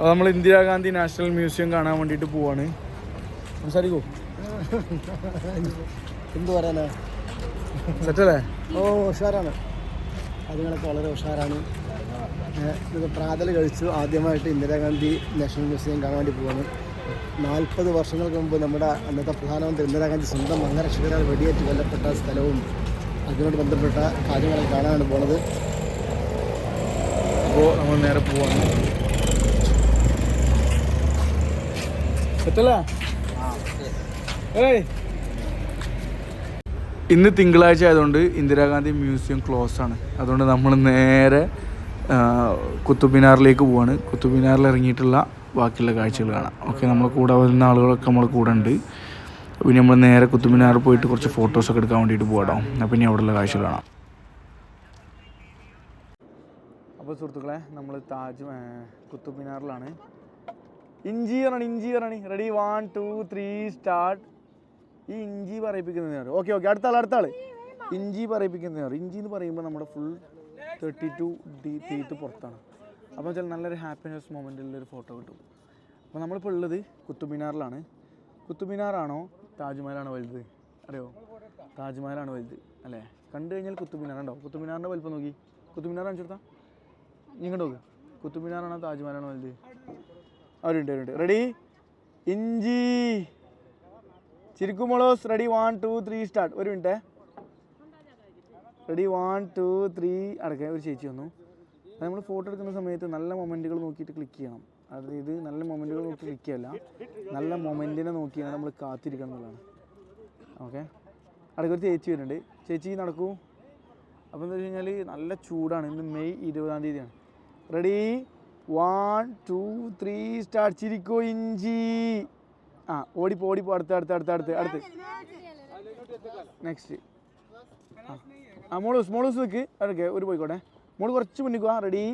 അപ്പോൾ നമ്മൾ Indira Gandhi national museum കാണാൻ വേണ്ടിയിട്ട് പോവാണ്. സംസാരിക്കൂ. എന്ത് പറയാനാ? സെറ്റല്ലേ? ഓ ഉഷാറാണ്. അതുങ്ങളൊക്കെ വളരെ ഉഷാറാണ്. പ്രാതൽ കഴിച്ചു ആദ്യമായിട്ട് ഇന്ദിരാഗാന്ധി നാഷണൽ മ്യൂസിയം കാണാൻ വേണ്ടി പോവാണ്. നാൽപ്പത് വർഷങ്ങൾക്ക് മുമ്പ് നമ്മുടെ അന്നത്തെ പ്രധാനമന്ത്രി ഇന്ദിരാഗാന്ധി സ്വന്തം അംഗരക്ഷകരാൽ വെടിയേറ്റ് കൊല്ലപ്പെട്ട സ്ഥലവും അതിനോട് ബന്ധപ്പെട്ട കാര്യങ്ങളൊക്കെ കാണാനാണ് പോണത്. അപ്പോൾ നമ്മൾ നേരെ പോവാണ്. സെറ്റല്ലേ ഏയ്. ഇന്ന് തിങ്കളാഴ്ച ആയതുകൊണ്ട് ഇന്ദിരാഗാന്ധി മ്യൂസിയം ക്ലോസ് ആണ്. അതുകൊണ്ട് നമ്മൾ നേരെ കുത്തുബിനാറിലേക്ക് കുത്തുബ് പോവാണ്. കുത്തുബിനാറിൽ ഇറങ്ങിയിട്ടുള്ള ബാക്കിയുള്ള കാഴ്ചകൾ കാണാം. ഓക്കെ നമ്മൾ കൂടെ വരുന്ന ആളുകളൊക്കെ നമ്മൾ കൂടെ ഉണ്ട്. പിന്നെ നമ്മൾ നേരെ കുത്തുമിനാർ പോയിട്ട് കുറച്ച് ഫോട്ടോസൊക്കെ എടുക്കാൻ വേണ്ടിയിട്ട് പോകാം അപ്പോൾ ഇനി അവിടെയുള്ള കാഴ്ചകൾ കാണാം. അപ്പോൾ സുഹൃത്തുക്കളെ നമ്മൾ താജ് കുത്തുബ് മിനാറിലാണ് ഇഞ്ചി പറയണി ഇഞ്ചി പറയണി ready one two three start ഈ ഇഞ്ചി പറയിപ്പിക്കുന്നതിനാണ് ഓക്കെ ഓക്കെ അടുത്ത ആൾ അടുത്ത ആൾ ഇഞ്ചി പറയിപ്പിക്കുന്നതിനാണ് ഇഞ്ചി എന്ന് പറയുമ്പോൾ നമ്മുടെ full thirty two the teeth പുറത്താണ്. അപ്പോൾ വെച്ചാൽ നല്ലൊരു ഹാപ്പിനെസ് മൊമെന്റിലൊരു ഫോട്ടോ കിട്ടും. അപ്പോൾ നമ്മളിപ്പോൾ ഉള്ളത് കുത്തുമിനാറിലാണ് മിനാറിലാണ് കുത്തുബ് മിനാറാണോ താജ്മഹലാണോ വലുത്. അറിയോ? താജ്മഹലാണ് വലുത്. അല്ലേ? കണ്ടു കഴിഞ്ഞാൽ കുത്തുബ് കുത്തുമിനാറിന്റെ വലുപ്പം നോക്കി. കുത്തുമിനാർ കാണിച്ചെടുത്താൽ കാണിച്ചു ഇങ്ങോട്ട് നോക്ക്. കുത്തുമിനാറാണോ താജ്മഹലാണോ വലുത്? അവരുണ്ട് അവരുണ്ട്. റെഡി ഇഞ്ചി. ചിരിക്കുമുളോസ് ready one two three start ഒരു minute. Ready one two three അടക്കെ ഒരു ചേച്ചി വന്നു. അത് നമ്മൾ ഫോട്ടോ എടുക്കുന്ന സമയത്ത് നല്ല മൊമെന്റുകൾ നോക്കിയിട്ട് ക്ലിക്ക് ചെയ്യണം. അതായത് നല്ല മൊമെന്റുകൾ നോക്കി ക്ലിക്ക് ചെയ്യല്ല. നല്ല മൊമെന്റിനെ നോക്കിയാണ് നമ്മൾ കാത്തിരിക്കണം എന്നുള്ളതാണ്. ഓക്കെ അടക്ക ഒരു ചേച്ചി വരുന്നുണ്ട്. ചേച്ചി നടക്കൂ. അപ്പോൾ എന്താ വെച്ച് കഴിഞ്ഞാൽ നല്ല ചൂടാണ്. ഇന്ന് മെയ് ഇരുപതാം തീയതിയാണ്. Ready one two three start ചിരിക്കോ ഇഞ്ചി. ആ ഓടിപ്പോ ഓടിപ്പോ അടുത്ത് അടുത്ത് അടുത്ത് അടുത്ത് അടുത്ത്. നെക്സ്റ്റ് ആ. ആ മോളൂസ് മോളൂസ് നിൽക്ക് അതൊക്കെ ഒരു പോയിക്കോട്ടെ. മോൾ കുറച്ച് മുന്നിക്കോ ആ റെഡി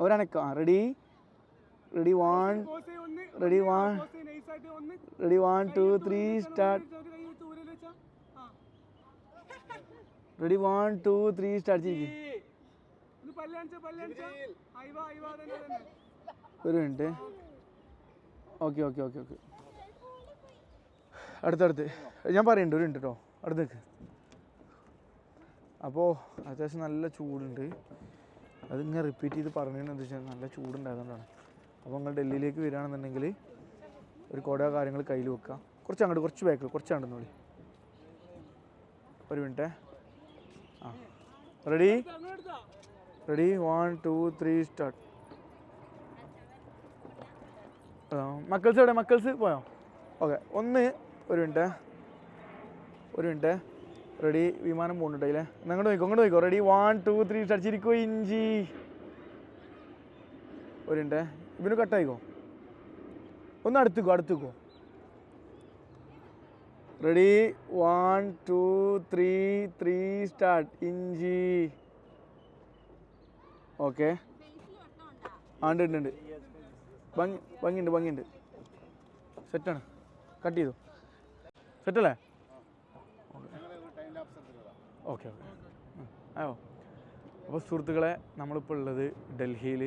ഒരണക്ക ആ ready ready one ready one ready one two three start ready one two three start ചെയ്യും ഒരു minute. Okay okay okay okay. അടുത്തടുത്ത് ഞാൻ പറയുന്നുണ്ട് ഒരു മിനിറ്റ് കേട്ടോ അടുത്തേക്ക് അപ്പോൾ അത്യാവശ്യം നല്ല ചൂടുണ്ട്. അതിങ്ങനെ റിപ്പീറ്റ് ചെയ്ത് പറഞ്ഞതെന്ന് വെച്ചാൽ നല്ല ചൂടുണ്ടായതുകൊണ്ടാണ്. അപ്പോൾ നിങ്ങൾ ഡൽഹിയിലേക്ക് വരികയാണെന്നുണ്ടെങ്കിൽ ഒരു കുട കാര്യങ്ങൾ കയ്യിൽ വെക്കുക. കുറച്ച് അങ്ങോട്ട് കുറച്ച് ബാക്കിൽ കുറച്ച് അങ്ങോട്ട് നോളി ഒരു മിനിറ്റേ. ആ. Ready ready one two three start മക്കൾസ് എവിടെ? മക്കൾസ്? പോയോ? ഓക്കെ ഒന്ന് ഒരു മിനിറ്റ്. ഒരു മിനിറ്റ്. റെഡി വിമാനം പോകുന്നുണ്ട് അതിലെ. അങ്ങോട്ട് നോക്കോ അങ്ങോട്ട് നോക്കോ ready one two three start ചിരിക്കോ ഇഞ്ചി? ഒരു മിനിറ്റ്. ഇവന് കട്ടായിക്കോ ഒന്ന് അടുത്തേക്കോ അടുത്തേക്കോ. Ready one two three three start ഇഞ്ചി. ഓക്കെ. ആ ഉണ്ട് ഉണ്ട്. ഉണ്ട് ഭംഗി ഭംഗിയുണ്ട് ഭംഗിയുണ്ട്. സെറ്റാണ്. കട്ട് ചെയ്തു. സെറ്റല്ലേ? Okay okay. ആയോ അപ്പോൾ സുഹൃത്തുക്കളെ നമ്മളിപ്പോൾ ഉള്ളത് ഡൽഹിയിൽ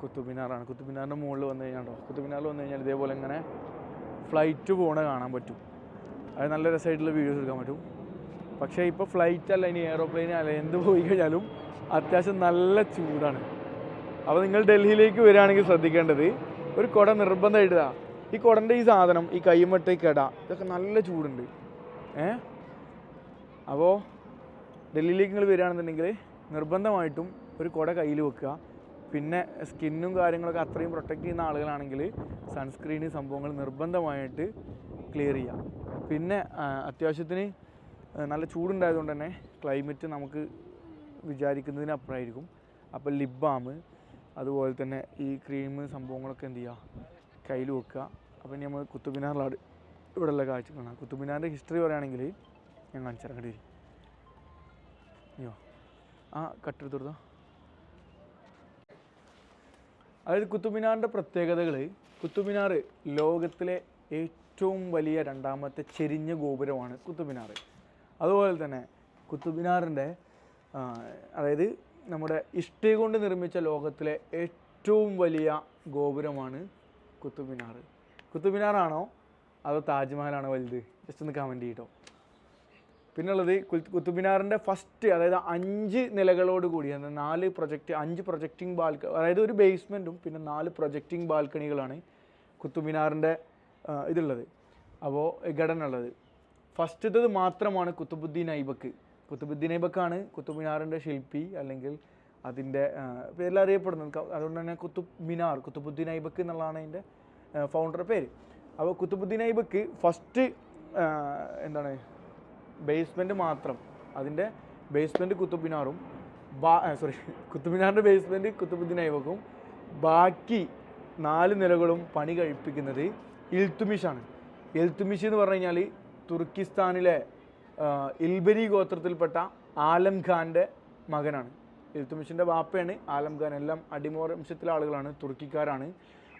കുത്തുബിനാറാണ്. കുത്തുബിനാറിന്റെ മുകളിൽ വന്നു കഴിഞ്ഞാൽ കേട്ടോ കുത്തുബിനാറിൽ വന്നു കഴിഞ്ഞാൽ ഇതേപോലെ ഇങ്ങനെ ഫ്ലൈറ്റ് പോണ കാണാൻ പറ്റും. അത് നല്ല രസമായിട്ടുള്ള വീഡിയോസ് എടുക്കാൻ പറ്റും. പക്ഷേ ഇപ്പോൾ ഫ്ലൈറ്റ് അല്ല ഇനി എയറോപ്ലെയിൻ അല്ല എന്ത് പോയി കഴിഞ്ഞാലും അത്യാവശ്യം നല്ല ചൂടാണ്. അപ്പോൾ നിങ്ങൾ ഡൽഹിയിലേക്ക് വരികയാണെങ്കിൽ ശ്രദ്ധിക്കേണ്ടത് ഒരു കുട ഇതാ. ഈ കുടന്റെ ഈ സാധനം ഈ കൈമട്ട ഈ കട ഇതൊക്കെ നല്ല ചൂടുണ്ട്. ഏ? അപ്പോൾ ഡൽഹിയിലേക്ക് നിങ്ങൾ വരികയാണെന്നുണ്ടെങ്കിൽ നിർബന്ധമായിട്ടും ഒരു കുട കയ്യിൽ വെക്കുക. പിന്നെ സ്കിന്നും കാര്യങ്ങളൊക്കെ അത്രയും പ്രൊട്ടക്റ്റ് ചെയ്യുന്ന ആളുകളാണെങ്കിൽ സൺസ്ക്രീന് സംഭവങ്ങൾ നിർബന്ധമായിട്ട് ക്ലിയർ ചെയ്യുക. പിന്നെ അത്യാവശ്യത്തിന് നല്ല ചൂടുണ്ടായതുകൊണ്ട് തന്നെ ക്ലൈമറ്റ് നമുക്ക് വിചാരിക്കുന്നതിനപ്പുറമായിരിക്കും. അപ്പോൾ ലിപ് ബാം അതുപോലെ തന്നെ ഈ ക്രീം സംഭവങ്ങളൊക്കെ എന്ത് ചെയ്യുക? കയ്യിൽ വെക്കുക. അപ്പോൾ ഇനി നമ്മൾ കുത്തുബിനാറിലാണ് ഇവിടെയുള്ള കാഴ്ച കാണാം കുത്തുബിനാറിന്റെ ഹിസ്റ്ററി പറയുകയാണെങ്കിൽ ഞാൻ കാണിച്ചു തരാം. കണ്ടിരി അയ്യോ. ആ കട്ടെടുത്ത് അതായത് കുത്തുബിനാറിന്റെ പ്രത്യേകതകൾ കുത്തുബിനാർ ലോകത്തിലെ ഏറ്റവും വലിയ രണ്ടാമത്തെ ചെരിഞ്ഞ ഗോപുരമാണ് കുത്തുബിനാർ. അതുപോലെ തന്നെ കുത്തുബിനാറിന്റെ അതായത് നമ്മുടെ ഇഷ്ടി കൊണ്ട് നിർമ്മിച്ച ലോകത്തിലെ ഏറ്റവും വലിയ ഗോപുരമാണ് കുത്തുബ് മിനാർ അതോ താജ്മഹലാണോ വലുത്? ജസ്റ്റ് ഒന്ന് കമന്റ് ചെയ്യട്ടോ. പിന്നുള്ളത് കുത്തുബിനാറിന്റെ ഫസ്റ്റ് അതായത് അഞ്ച് നിലകളോട് കൂടി അതായത് നാല് പ്രൊജക്റ്റ് അഞ്ച് പ്രൊജക്റ്റിംഗ് ബാൽക്ക അതായത് ഒരു ബേസ്മെന്റും പിന്നെ നാല് പ്രൊജക്റ്റിംഗ് ബാൽക്കണികളാണ് കുത്തുബിനാറിന്റെ ഇതുള്ളത്. അപ്പോൾ ഘടന ഉള്ളത്. ഫസ്റ്റത്തത് മാത്രമാണ് കുത്തുബുദ്ദീൻ ഐബക്ക് കുത്തുബുദ്ദീൻ ഐബക്കാണ് കുത്തുബ് മിനാറിന്റെ ശില്പി അല്ലെങ്കിൽ അതിന്റെ പേരിൽ അറിയപ്പെടുന്നത്. അതുകൊണ്ട് തന്നെ കുത്തുബ് മിനാർ കുത്തുബുദ്ദീൻ ഐബക്ക് എന്നുള്ളതാണ് അതിന്റെ ഫൗണ്ടറുടെ പേര്. അപ്പോൾ കുത്തുബുദ്ദീൻ ഐബക്ക് ഫസ്റ്റ് എന്താണ് ബേസ്മെന്റ് മാത്രം അതിന്റെ ബേസ്മെന്റ് കുത്തുബിനാറും ബാ സോറി കുത്തുബിനാറിന്റെ ബേസ്മെന്റ് കുത്തുബുദ്ദീൻ ഐബക്കും ബാക്കി നാല് നിലകളും പണി കഴിപ്പിക്കുന്നത് ഇൽത്തുമിഷാണ്. ഇൽത്തുമിഷ് എന്ന് പറഞ്ഞു കഴിഞ്ഞാൽ തുർക്കിസ്ഥാനിലെ ഇൽബരി ഗോത്രത്തിൽപ്പെട്ട ആലം ഖാന്റെ മകനാണ്. ഇൽത്തുമിഷിന്റെ വാപ്പയാണ് ആലം ഖാൻ. എല്ലാം അടിമവംശത്തിലെ ആളുകളാണ് തുർക്കിക്കാരാണ്.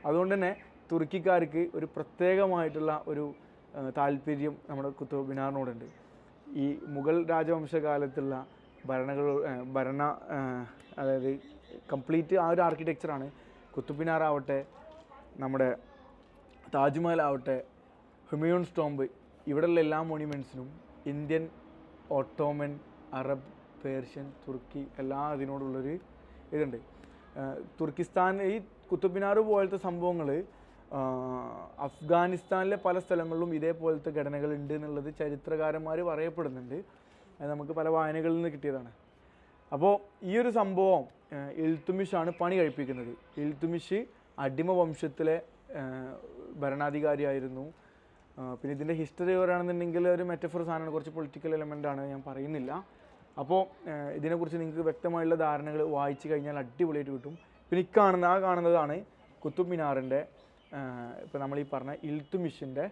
അതുകൊണ്ട് തന്നെ തുർക്കിക്കാർക്ക് ഒരു പ്രത്യേകമായിട്ടുള്ള ഒരു താല്പര്യം നമ്മുടെ കുത്തുബ് മിനാറിനോടുണ്ട്. ഈ മുഗൾ രാജവംശകാലത്തുള്ള ഭരണകൾ ഭരണ അതായത് കംപ്ലീറ്റ് ആ ഒരു ആർക്കിടെക്ചറാണ് കുത്തുബിനാറാവട്ടെ നമ്മുടെ താജ്മഹൽ ആവട്ടെ ഹുമയൂൺ സ്റ്റോംബ് ഇവിടെയുള്ള എല്ലാ മോണ്യുമെന്റ്സിനും ഇന്ത്യൻ ഓട്ടോമൻ അറബ് പേർഷ്യൻ തുർക്കി എല്ലാം ഇതിനോടുള്ളൊരു ഇതുണ്ട്. തുർക്കിസ്ഥാൻ ഈ കുത്തുബിനാർ പോലത്തെ സംഭവങ്ങൾ അഫ്ഗാനിസ്ഥാനിലെ പല സ്ഥലങ്ങളിലും ഇതേപോലത്തെ ഘടനകൾ ഉണ്ട് എന്നുള്ളത് ചരിത്രകാരന്മാർ പറയപ്പെടുന്നുണ്ട്. അത് നമുക്ക് പല വായനകളിൽ നിന്ന് കിട്ടിയതാണ്. അപ്പോൾ ഈ ഒരു സംഭവം ഇൽത്തുമിഷാണ് പണി കഴിപ്പിക്കുന്നത്. ഇൽത്തുമിഷ് അടിമ വംശത്തിലെ ഭരണാധികാരിയായിരുന്നു. പിന്നെ ഇതിന്റെ ഹിസ്റ്ററി പറയുകയാണെന്നുണ്ടെങ്കിൽ ഒരു മെറ്റഫർ സാധനമാണ്. കുറച്ച് പൊളിറ്റിക്കൽ എലമെന്റ് ആണ് ഞാൻ പറയുന്നില്ല. അപ്പോൾ ഇതിനെക്കുറിച്ച് നിങ്ങൾക്ക് വ്യക്തമായുള്ള ധാരണകൾ വായിച്ചു കഴിഞ്ഞാൽ അടിപൊളിയായിട്ട് കിട്ടും. പിന്നെ ഈ കാണുന്ന ആ കാണുന്നതാണ് കുത്തുബ് മിനാറിന്റെ ഇപ്പോൾ നമ്മൾ ഈ പറഞ്ഞ ഇൽത്തുമിഷിന്റെ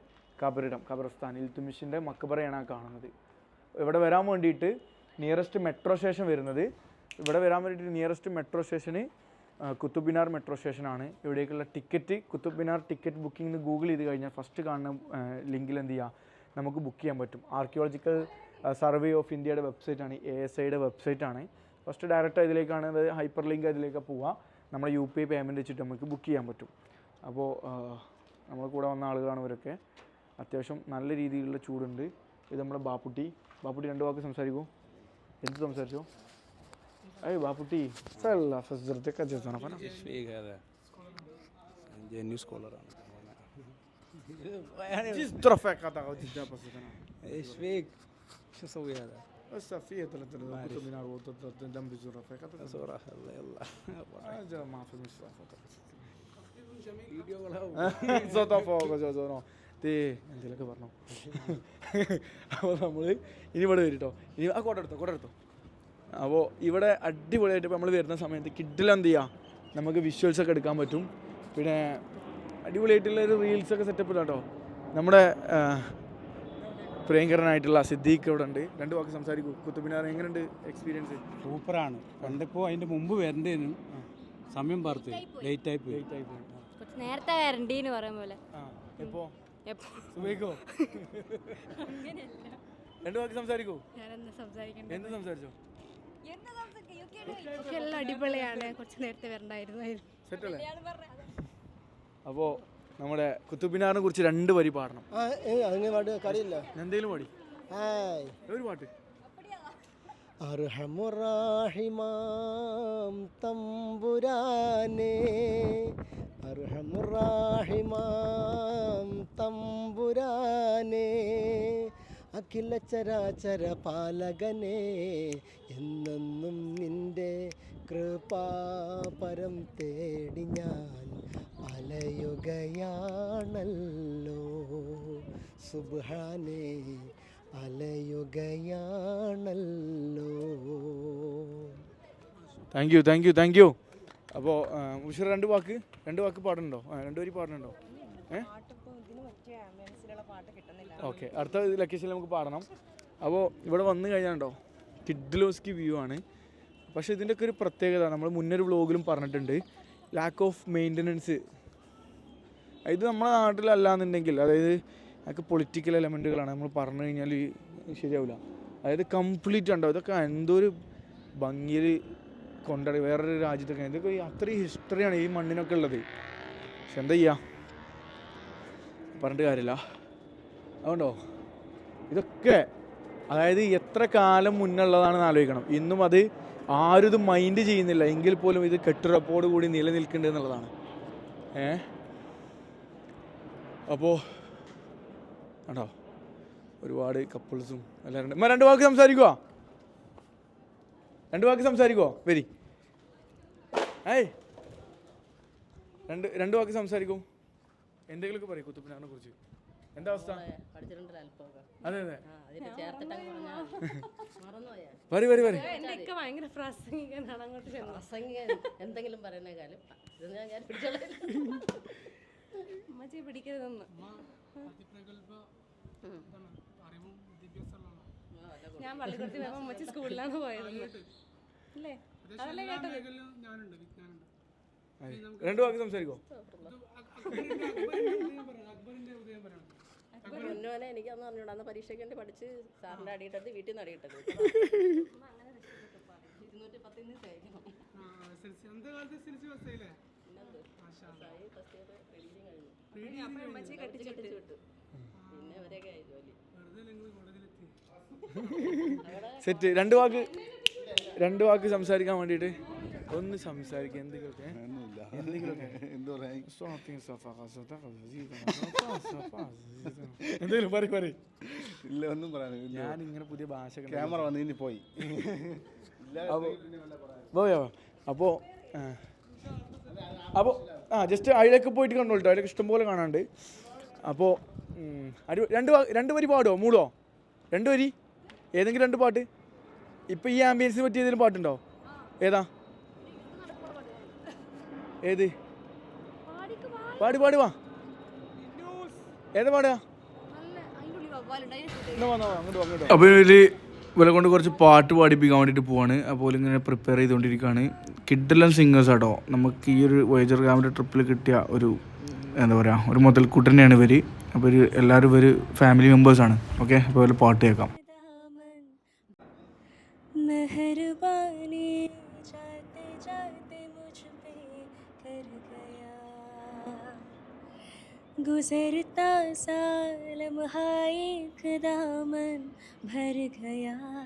കബറിടം കബറസ്ഥാൻ ഇൽത്തുമിഷിന്റെ മക്കബറയാണ് ആ കാണുന്നത്. ഇവിടെ വരാൻ വേണ്ടിയിട്ട് നിയറസ്റ്റ് മെട്രോ സ്റ്റേഷൻ വരുന്നത്. ഇവിടെ വരാൻ വേണ്ടിയിട്ട് നിയറസ്റ്റ് മെട്രോ സ്റ്റേഷന് കുത്തുബ് മിനാർ മെട്രോ സ്റ്റേഷനാണ്. ഇവിടേക്കുള്ള ticket Qutub Minar ticket booking Google ചെയ്ത് കഴിഞ്ഞാൽ ഫസ്റ്റ് കാണുന്ന ലിങ്കിൽ എന്ത് ചെയ്യുക നമുക്ക് ബുക്ക് ചെയ്യാൻ പറ്റും. ആർക്കിയോളജിക്കൽ സർവേ ഓഫ് ഇന്ത്യയുടെ വെബ്സൈറ്റാണ് എ എസ് ഐയുടെ വെബ്സൈറ്റാണ് ഫസ്റ്റ് ഡയറക്റ്റ് ഇതിലേക്കാണ് അത് ഹൈപ്പർ ലിങ്ക് അതിലേക്ക് പോവുക നമ്മുടെ യു പി ഐ പേയ്മെന്റ് വെച്ചിട്ട് നമുക്ക് ബുക്ക് ചെയ്യാൻ പറ്റും. അപ്പോൾ നമ്മൾ കൂടെ വന്ന ആളുകളാണ് ഇവരൊക്കെ. അത്യാവശ്യം നല്ല രീതിയിലുള്ള ചൂടുണ്ട്. ഇത് നമ്മുടെ ബാപ്പുട്ടി. ബാപ്പുട്ടി രണ്ട് വാക്ക് സംസാരിക്കൂ. എന്ത് സംസാരിച്ചോ? അയ്യോ ബാപ്പുട്ടി സല്ല ഫസ്റത്തൊക്കെ ചേർത്താണ് അപ്പം شفيق هذا جاني سكولر ايش فيك؟ شو اسوي هذا؟ السفيه ثلاثة كتب من عروض دم بزر رفيقة صورة يلا يلا هذا ما في مش فيديو ولا هو സോത്താ ഫോക്കോ ചോദിച്ചോ തേ എന്തെങ്കിലുമൊക്കെ പറഞ്ഞോ അപ്പോൾ നമ്മൾ ഇനി ഇവിടെ വരും കേട്ടോ ഇനി ആ കോട്ട എടുത്തോ കോട്ട എടുത്തോ അപ്പോൾ ഇവിടെ അടിപൊളിയായിട്ട് ഇപ്പോൾ നമ്മൾ വരുന്ന സമയത്ത് കിഡിൽ എന്ത് ചെയ്യാം നമുക്ക് വിഷ്വൽസൊക്കെ എടുക്കാൻ പറ്റും. പിന്നെ അടിപൊളിയായിട്ടുള്ള ഒരു റീൽസ് ഒക്കെ സെറ്റപ്പ് കേട്ടോ നമ്മുടെ പ്രിയങ്കരനായിട്ടുള്ള സിദ്ദീഖ് ഇവിടെ ഉണ്ട്. രണ്ട് വാക്ക് സംസാരിക്കൂ. കുത്തുബിനാർ എങ്ങനെയുണ്ട് എക്സ്പീരിയൻസ് സൂപ്പറാണ്. പണ്ടിപ്പോൾ അതിന്റെ മുമ്പ് വരണ്ടേനു സമയം പാർത്ത്. ലേറ്റ് ആയി പോയി. ലേറ്റ് ആയി പോയി. കുറച്ച് നേരത്തെ വരണ്ടീന്ന് പറയും പോലെ. എപ്പോ? എപ്പോ? സുബൈക്കോ? രണ്ട് വാക്ക് സംസാരിക്കൂ. എന്ത് സംസാരിച്ചോ? എല്ലാം അടിപൊളിയാണ്. കുറച്ച് നേരത്തെ വരണ്ടായിരുന്നു. അപ്പോ നമ്മുടെ കുത്തുബിനാറിനെ കുറിച്ച് രണ്ട് വരി പാടണം. എന്തെങ്കിലും പാടി ഒരു പാട്ട്. അർഹമുറാഹിമാം തമ്പുരാനെ. അർഹമുറാഹിമാം തമ്പുരാനെ. അഖില ചരാചര പാലകനെ എന്നെന്നും നിന്റെ കൃപാപരം തേടി ഞാൻ അലയുകയാണല്ലോ. സുബ്ഹാനേ അലയുകയാണല്ലോ. Thank you thank you thank you അപ്പോൾ ഉഷർ രണ്ട് വാക്ക് രണ്ട് വാക്ക് പാടുന്നുണ്ടോ? രണ്ട് വരി പാടുന്നുണ്ടോ? ഏ? ഓക്കെ അടുത്ത ലൊക്കേഷനിൽ നമുക്ക് പാടണം. അപ്പോൾ ഇവിടെ വന്നു കഴിഞ്ഞാണ്ടോ കിഡ്ലോസ്കി വ്യൂ ആണ്. പക്ഷേ ഇതിന്റെയൊക്കെ ഒരു പ്രത്യേകത നമ്മൾ മുന്നൊരു വ്ലോഗിലും പറഞ്ഞിട്ടുണ്ട്. ലാക്ക് ഓഫ് മെയിന്റനൻസ് ഇത് നമ്മുടെ നാട്ടിലല്ലാന്നുണ്ടെങ്കിൽ അതായത് അതൊക്കെ പൊളിറ്റിക്കൽ എലമെന്റുകളാണ് നമ്മൾ പറഞ്ഞു കഴിഞ്ഞാൽ ശരിയാവില്ല അതായത് കംപ്ലീറ്റ് ഉണ്ടോ? ഇതൊക്കെ എന്തോ ഒരു ഭംഗിയിൽ കൊണ്ടാടി വേറൊരു രാജ്യത്തൊക്കെ. ഇതൊക്കെ അത്രയും ഹിസ്റ്ററിയാണ് ഈ മണ്ണിനൊക്കെ ഉള്ളത്. പക്ഷെ എന്താ ചെയ്യുക പറഞ്ഞിട്ട് കാര്യമില്ല. അതുകൊണ്ടോ? ഇതൊക്കെ അതായത് എത്ര കാലം മുന്നുള്ളതാണെന്ന് ആലോചിക്കണം. ഇന്നും അത് ആരും ഇത് മൈൻഡ് ചെയ്യുന്നില്ല. എങ്കിൽ പോലും ഇത് കെട്ടുറപ്പോട് കൂടി നിലനിൽക്കുന്നുണ്ട് എന്നുള്ളതാണ്. ഏ? അപ്പോൾ കണ്ടോ? ഒരുപാട് കപ്പിൾസും എല്ലാവരും രണ്ട് വാക്ക് സംസാരിക്കുക രണ്ട് വാക്ക് സംസാരിക്കുക വരി. ഏയ്. രണ്ട് രണ്ട് വാക്ക് സംസാരിക്കും. എന്തെങ്കിലുമൊക്കെ പറയും കുത്തുപ്പിനാറിനെ കുറിച്ച്. എന്താ അവസ്ഥ? അതെ അതെ. വരി വരി വരി. എന്തെങ്കിലും പറയുന്നേക്കാളും ഞാൻ പിടിക്കരുതെന്ന്. അമ്മച്ചി സ്കൂളിലാണ് പോയത്. അല്ലേ? അതല്ലേ കേട്ടത്? രണ്ട് വാക്ക് സംസാരിക്കോ? മുന്നോനെ എനിക്കന്ന് പറഞ്ഞൂടാ അന്ന് പരീക്ഷയ്ക്ക് വേണ്ടി പഠിച്ച് സാറിന്റെ അടിയിട്ടത് വീട്ടിൽ നിന്ന് അടിയിട്ടത്. ഇരുന്നൂറ്റി തേക്കണം സെറ്റ് രണ്ട് വാക്ക് രണ്ട് വാക്ക് സംസാരിക്കാൻ വേണ്ടിയിട്ട്. ഒന്ന് സംസാരിക്കുക എന്തെങ്കിലുമൊക്കെ? എന്തെങ്കിലുമൊക്കെ? എന്തെങ്കിലും പറയും പറയും. ഇല്ല ഒന്നും പറയാനില്ല ഞാൻ ഇങ്ങനെ പുതിയ ഭാഷ ക്യാമറ വന്ന് പോയി. പോയോ അപ്പോൾ അപ്പോൾ ആ. ജസ്റ്റ് അതിലേക്ക് പോയിട്ട് കണ്ടോട്ടോ അതിലേക്ക് ഇഷ്ടംപോലെ കാണാണ്ട് അപ്പോൾ രണ്ട് രണ്ട് വരി പാടുമോ മൂളോ രണ്ട് വരി? ഏതെങ്കിലും രണ്ട് പാട്ട്? ഇപ്പോൾ ഈ ആംബിയൻസിന് പറ്റിയ ഏതെങ്കിലും പാട്ടുണ്ടോ? ഏതാ? ഏത്? പാടി. പാടി വാ. ഏത് പാടുക? അപ്പോൾ ഇതിൽ ഇവരെ കൊണ്ട് കുറച്ച് പാട്ട് പാടിപ്പിക്കാൻ വേണ്ടിയിട്ട് പോവാണ്. അപ്പോൾ ഇങ്ങനെ പ്രിപ്പയർ ചെയ്തുകൊണ്ടിരിക്കുകയാണ്. കിഡ്ഡെല്ലാം സിംഗേഴ്സ് ആട്ടോ. നമുക്ക് ഈ ഒരു വൈജർ ക്യാമ്പിന്റെ ട്രിപ്പിൽ കിട്ടിയ ഒരു എന്താ പറയുക ഒരു മുതൽക്കൂട്ടന്നെയാണ് ഇവർ അപ്പോൾ ഒരു എല്ലാവരും ഇവർ ഫാമിലി മെമ്പേഴ്സാണ് ഓക്കെ അപ്പോൾ പാട്ട് കേൾക്കാം. गुजरता साल एक दामन भर गया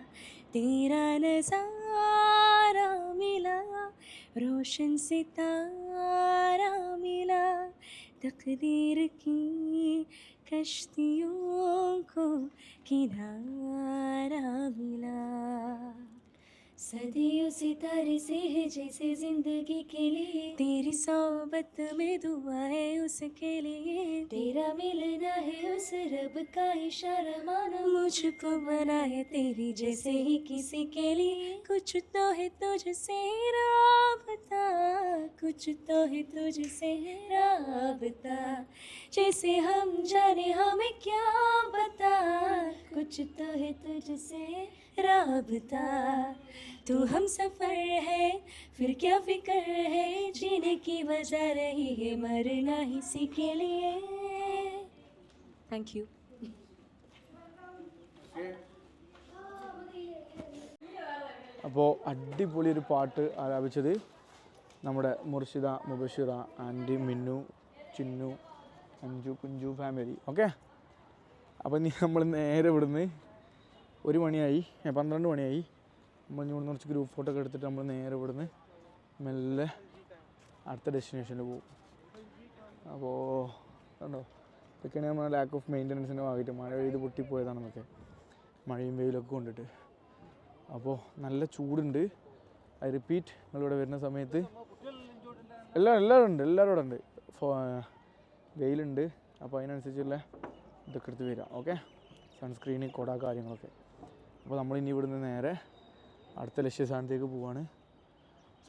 तेरा नज़ारा मिला, रोशन सितारा मिला, तकदीर की कश्तियों को किनारा मिला। सदियों से तरसे है जैसे ज़िंदगी के लिए। तेरी सोबत में दुआ है उसके लिए। तेरा मिलना है उस रब का इशारा मानो। मुझको बना है तेरी जैसे ही किसी के लिए। कुछ तो है तुझसे राबता, कुछ तो है तुझसे राबता। जैसे हम जाने हमें क्या बता कुछ तो है तुझसे राबता। तू हम सफ़र है, फिर क्या फ़िक्र है? जीने की वजह रही है, मरना इसी के लिए। താങ്ക് യു അപ്പോൾ അടിപൊളി ഒരു പാട്ട് ആലാപിച്ചത് നമ്മുടെ Murshida Mubashira aunty Minnu Chinnu Anju Kunju family okay അപ്പോൾ ഇനി നമ്മൾ നേരെ ഇവിടുന്ന് ഒരു മണിയായി പന്ത്രണ്ട് മണിയായി. നമ്മൾ ഇവിടുന്ന് കുറച്ച് ഗ്രൂപ്പ് ഫോട്ടോ ഒക്കെ എടുത്തിട്ട് നമ്മൾ നേരെ ഇവിടുന്ന് മെല്ലെ അടുത്ത ഡെസ്റ്റിനേഷനിൽ പോകും അപ്പോൾ ഉണ്ടോ ഇതൊക്കെയാണ് നമ്മുടെ ലാക്ക് ഓഫ് മെയിന്റനൻസിന്റെ ഭാഗമായിട്ട് മഴ പെയ്ത് പൊട്ടിപ്പോയതാണെന്നൊക്കെ മഴയും വെയിലൊക്കെ കൊണ്ടിട്ട്. അപ്പോൾ നല്ല ചൂടുണ്ട്. ഐ റിപ്പീറ്റ് നിങ്ങളിവിടെ വരുന്ന സമയത്ത് എല്ലാ എല്ലാവരും ഉണ്ട് എല്ലാവരും ഇവിടെ ഉണ്ട്. വെയിലുണ്ട്. അപ്പോൾ അതിനനുസരിച്ചുള്ള ഇതൊക്കെ എടുത്ത് വരാം ഓക്കെ സൺസ്ക്രീന് കൊട കാര്യങ്ങളൊക്കെ. അപ്പോൾ നമ്മൾ ഇനി ഇവിടുന്ന് നേരെ അടുത്ത ലക്ഷ്യസ്ഥാനത്തേക്ക് പോവാണ്.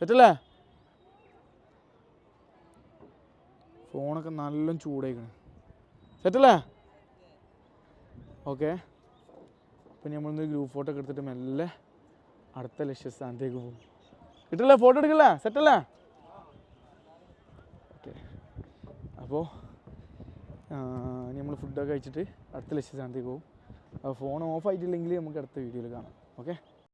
സെറ്റല്ലേ ഫോണൊക്കെ നല്ല ചൂടായിക്കണ്. സെറ്റല്ലേ? ഓക്കെ. അപ്പം നമ്മളൊന്ന് ഗ്രൂപ്പ് ഫോട്ടോ ഒക്കെ എടുത്തിട്ട് മെല്ലെ അടുത്ത ലക്ഷ്യസ്ഥാനത്തേക്ക് പോകും. കിട്ടില്ല ഫോട്ടോ എടുക്കില്ല? സെറ്റല്ല? ഓക്കെ. അപ്പോൾ നമ്മൾ ഫുഡൊക്കെ കഴിച്ചിട്ട് അടുത്ത ലക്ഷ്യസ്ഥാനത്തേക്ക് പോകും. അപ്പോൾ ഫോൺ ഓഫ് ആയിട്ടില്ലെങ്കിൽ നമുക്ക് അടുത്ത വീഡിയോയിൽ കാണാം. ഓക്കെ?